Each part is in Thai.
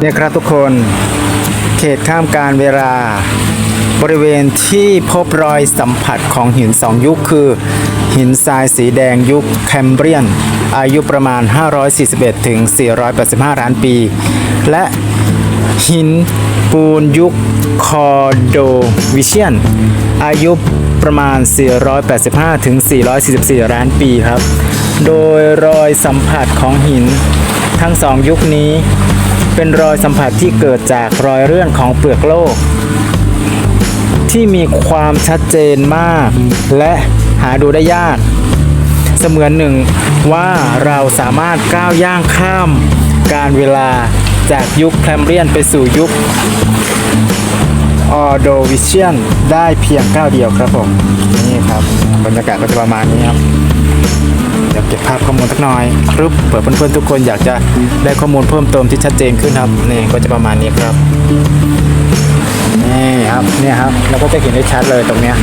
เนี่ยครับทุกคนเขตข้ามการเวลา บริเวณที่พบรอยสัมผัสของหินสองยุคคือ หินทรายสีแดงยุคแคมเบรียน อายุประมาณ 541ถึง485 ล้านปี และหินปูนยุคคอโดวิเชียน อายุประมาณ 485ถึง444 ล้านปีครับ โดยรอยสัมผัสของหินทั้งสองยุคนี้ เป็นรอยสัมผัสที่เกิดจากรอยเลื่อนของเปลือกโลก ที่มีความชัดเจนมาก และหาดูได้ยาก เสมือนหนึ่งว่าเราสามารถก้าวย่างข้าม การเวลาจากยุคแคมเบรียนไปสู่ยุคออโดวิเชียนได้เพียงก้าวเดียวครับผม นี่ครับ บรรยากาศก็จะประมาณนี้ครับ เดี๋ยวเก็บภาพข้อมูลสักหน่อยปึ๊บเผื่อเพื่อนๆทุกคนอยากจะได้ข้อมูลเพิ่มเติมที่ชัดเจนขึ้นครับนี่ก็จะประมาณนี้ครับนี่ครับเนี่ยครับเราก็จะเห็นได้ชัดเลยตรงเนี้ย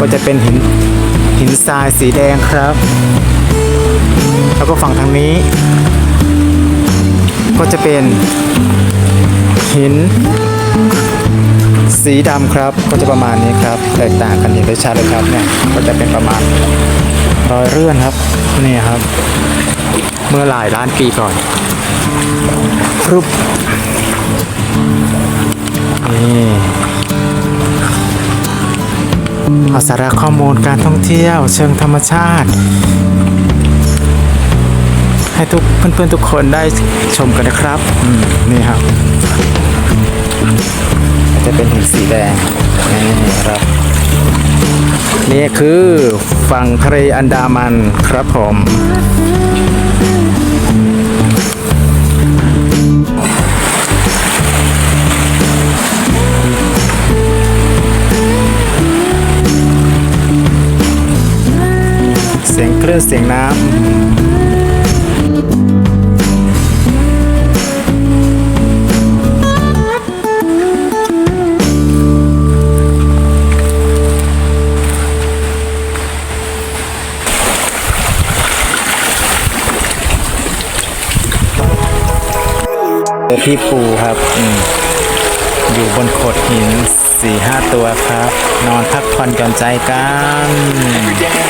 ก็จะเป็นหินหินทรายสีแดงครับ แล้วก็ฝั่งทางนี้ ก็จะเป็นหิน สีดำครับก็จะประมาณนี้ครับ แตกต่างกันเห็นได้ชัดเลยครับเนี่ยก็จะเป็นประมาณรอยเลื่อนครับนี่ครับ เมื่อหลายล้านปีก่อนรูปนี่เอาสาระข้อมูลการท่องเที่ยว เชิงธรรมชาติ ให้ทุกเพื่อนๆทุกคนได้ชมกันนะครับนี่ครับ จะเป็นหินสีแดงนี่ครับนี่คือฝั่งทะเลอันดามันครับผมเสียงคลื่นเสียงน้ำ อพี่ปูครับอมอยู่บนโขดหินสี่ห้าตัวครับ นอนพักผ่อนหย่อนใจกัน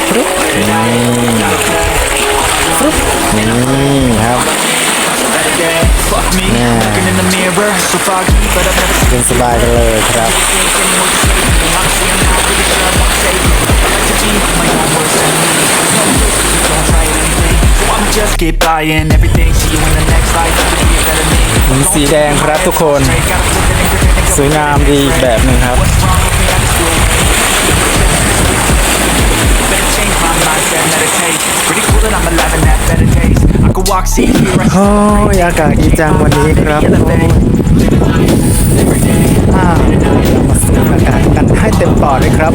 ฟลุ๊บนี่ฟลุ๊บนี่ครับ Fuck me, Yeah. looking in the mirror, so foggy, but I've never เป็นสบายกันเลยครับ seen anyone just Honestly, I'm not really sure I wanna say it. I like to be my own worst enemy. There's no use if you don't try anything. So I'ma just keep buying everything. See you in the next life, you can be a better me. สีแดงครับทุกคน สวยงามดีแบบหนึ่งครับ โอ้ยอากาศดีจังวันนี้ครับมาสูดอากาศกันให้เต็มปอดเลยครับ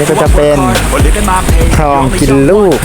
นี้ก็จะเป็นทองกินลูก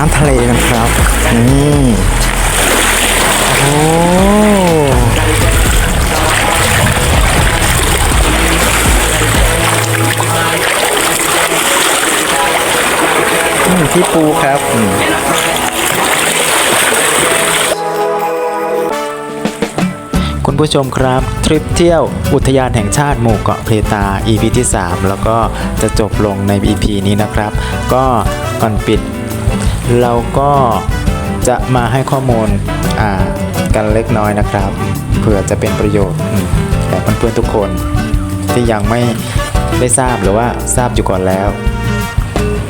น้ำทะเลนะครับนี่โอ้นี่ที่ปูครับคุณผู้ชมครับ ทริปเที่ยวอุทยานแห่งชาติหมู่เกาะเพตา EP ที่ 3 แล้วก็จะจบลงใน EP นี้นะครับ ก็ก่อนปิด เราก็จะมาให้ข้อมูลอ่ากันเล็กน้อยนะครับเผื่อจะเป็นประโยชน์แก่เพื่อนๆทุกคนที่ยังไม่ได้ทราบหรือว่าทราบอยู่ก่อนแล้ว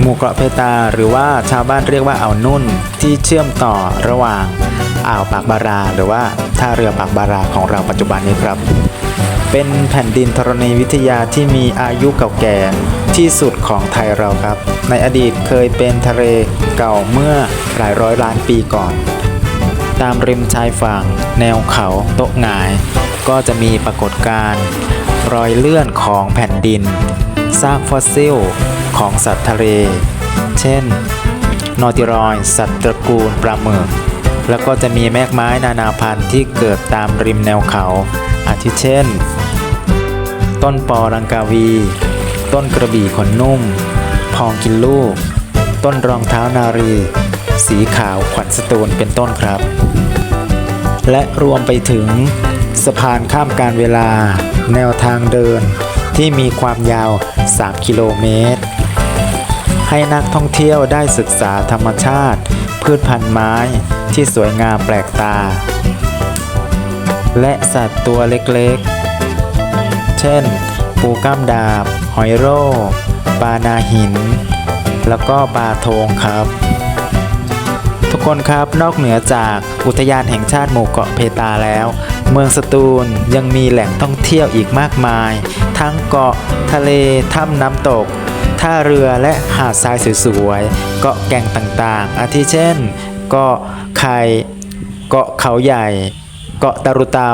หมู่เกาะเพตาหรือว่าชาวบ้านเรียกว่าอ่าวนุ่นที่เชื่อมต่อระหว่างอ่าวปากบารา หรือว่าท่าเรือปากบาราของเราปัจจุบันนี้ครับ เป็นแผ่นดินธรณีวิทยาที่มีอายุเก่าแก่ที่สุดของไทยเราครับ ในอดีตเคยเป็นทะเลเก่าเมื่อหลายร้อยล้านปีก่อน ตามริมชายฝั่ง แนวเขาโต๊ะหงาย ก็จะมีปรากฏการณ์รอยเลื่อนของแผ่นดิน ซากฟอสซิลของสัตว์ทะเล เช่น นอติรอย สัตว์ตระกูลปลาหมึกแล้วก็จะมีแมกไม้นานาพันธุ์ที่เกิดตามริมแนวเขา อาทิเช่น ต้นปอรังกาวี ต้นกระบี่ขนนุ่ม พองกินลูก ต้นรองเท้านารี สีขาวขวัญสตูลเป็นต้นครับ และรวมไปถึงสะพานข้ามการเวลา แนวทางเดิน ที่มีความยาว 3 กิโลเมตร ให้นักท่องเที่ยวได้ศึกษาธรรมชาติ พืชพันธุ์ไม้ที่สวยงามแปลกตา และสัตว์ตัวเล็กๆ เช่น ปูก้ามดาบ หอยโร่ปลานาหิน แล้วก็ปลาโทงครับ ทุกคนครับนอกเหนือจากอุทยานแห่งชาติหมู่เกาะเพตาแล้ว เมืองสตูลยังมีแหล่งท่องเที่ยวอีกมากมาย ทั้งเกาะทะเลถ้ำน้ำตกท่าเรือและหาดทรายสวยๆ เกาะแก่งต่างๆ อาทิเช่น เกาะไข่ เกาะเขาใหญ่ เกาะตารุเตา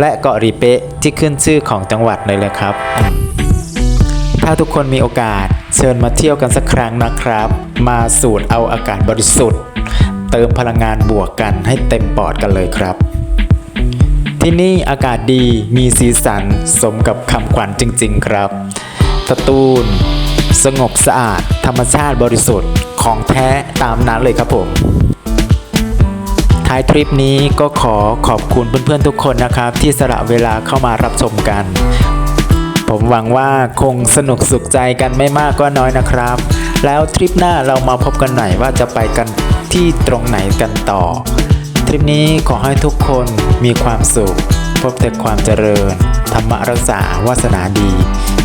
และเกาะริเปะที่ขึ้นชื่อของจังหวัดเลยเลยครับ ถ้าทุกคนมีโอกาสเชิญมาเที่ยวกันสักครั้งนะครับ มาสูดเอาอากาศบริสุทธิ์ เติมพลังงานบวกกันให้เต็มปอดกันเลยครับ ที่นี่อากาศดีมีสีสันสมกับคำขวัญจริง ๆ ครับสตูลสงบสะอาด ธรรมชาติบริสุทธิ์ของแท้ตามนั้นเลยครับผม ท้ายทริปนี้ก็ขอขอบคุณเพื่อนๆทุกคนนะครับ ที่สละเวลาเข้ามารับชมกัน ผมหวังว่าคงสนุกสุขใจกันไม่มากก็น้อยนะครับ แล้วทริปหน้าเรามาพบกันหน่ว่าจะไปกันที่ตรงไหนกันต่อ ทริปนี้ขอให้ทุกคนมีความสุข พบแต่ความเจริญ ธรรมรักษาวาสนาดี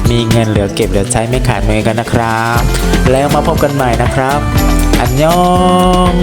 มีเงินเหลือเก็บเหลือใช้ไม่ขาดมือกันนะครับ แล้วมาพบกันใหม่นะครับ อันยอง